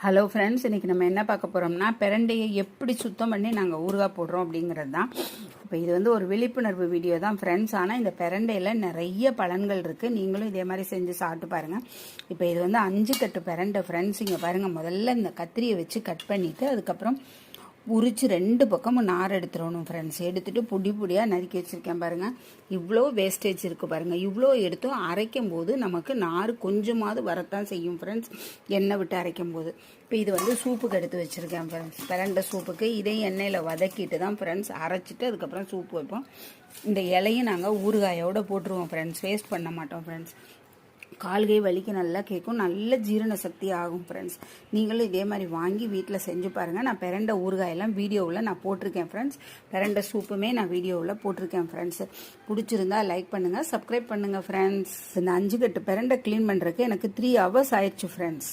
Hello friends இன்றைக்கி நம்ம என்ன பார்க்க போகிறோம்னா பிரண்டையை எப்படி சுத்தம் பண்ணி நாங்கள் ஊறுகாய் போடுறோம் அப்படிங்கிறது தான் இப்போ இது வந்து ஒரு விழிப்புணர்வு வீடியோ தான் ஃப்ரெண்ட்ஸ் ஆனால் இந்த பிரண்டையில் நிறைய பலன்கள் இருக்குது நீங்களும் இதே மாதிரி செஞ்சு சாப்பிட்டு பாருங்கள் இப்போ இது வந்து அஞ்சு கட்டு பிரண்டை ஃப்ரெண்ட்ஸ் இங்கே பாருங்கள் முதல்ல இந்த கத்திரியை வச்சு கட் பண்ணிவிட்டு அதுக்கப்புறம் உரிச்சு ரெண்டு பக்கமும் நார் எடுத்துடணும் ஃப்ரெண்ட்ஸ் எடுத்துட்டு பொடி பொடியாக நறுக்கி வச்சுருக்கேன் பாருங்கள் இவ்வளோ வேஸ்டேஜ் இருக்குது பாருங்கள் இவ்வளோ எடுத்தும் அரைக்கும் போது நமக்கு நார் கொஞ்சமாவது வரத்தான் செய்யும் ஃப்ரெண்ட்ஸ் எண்ணெய் விட்டு அரைக்கும் போது. இப்போ இது வந்து சூப்புக்கு எடுத்து வச்சுருக்கேன் ஃப்ரெண்ட்ஸ் பிரண்டை சூப்புக்கு இதையும் எண்ணெயில் வதக்கிட்டு தான் ஃப்ரெண்ட்ஸ் அரைச்சிட்டு அதுக்கப்புறம் சூப்பு வைப்போம். இந்த இலையும் நாங்கள் ஊறுகாயோடு போட்டுருவோம் ஃப்ரெண்ட்ஸ் வேஸ்ட் பண்ண மாட்டோம் ஃப்ரெண்ட்ஸ் கால்கை வலிக்கு நல்லா கேட்கும். நல்ல ஜீரண சக்தி ஆகும் ஃப்ரெண்ட்ஸ் நீங்களும் இதே மாதிரி வாங்கி வீட்டில் செஞ்சு பாருங்கள் நான் பிறண்ட ஊறுகாயெல்லாம் வீடியோவில் நான் போட்டிருக்கேன் ஃப்ரெண்ட்ஸ் பிறண்ட சூப்புமே நான் வீடியோவில் போட்டிருக்கேன் ஃப்ரெண்ட்ஸ் பிடிச்சிருந்தா லைக் பண்ணுங்கள் சப்ஸ்கிரைப் பண்ணுங்கள் ஃப்ரெண்ட்ஸ் இந்த அஞ்சு கட்டு பிறண்டை க்ளீன் பண்ணுறதுக்கு எனக்கு த்ரீ ஹவர்ஸ் ஆயிடுச்சு ஃப்ரெண்ட்ஸ்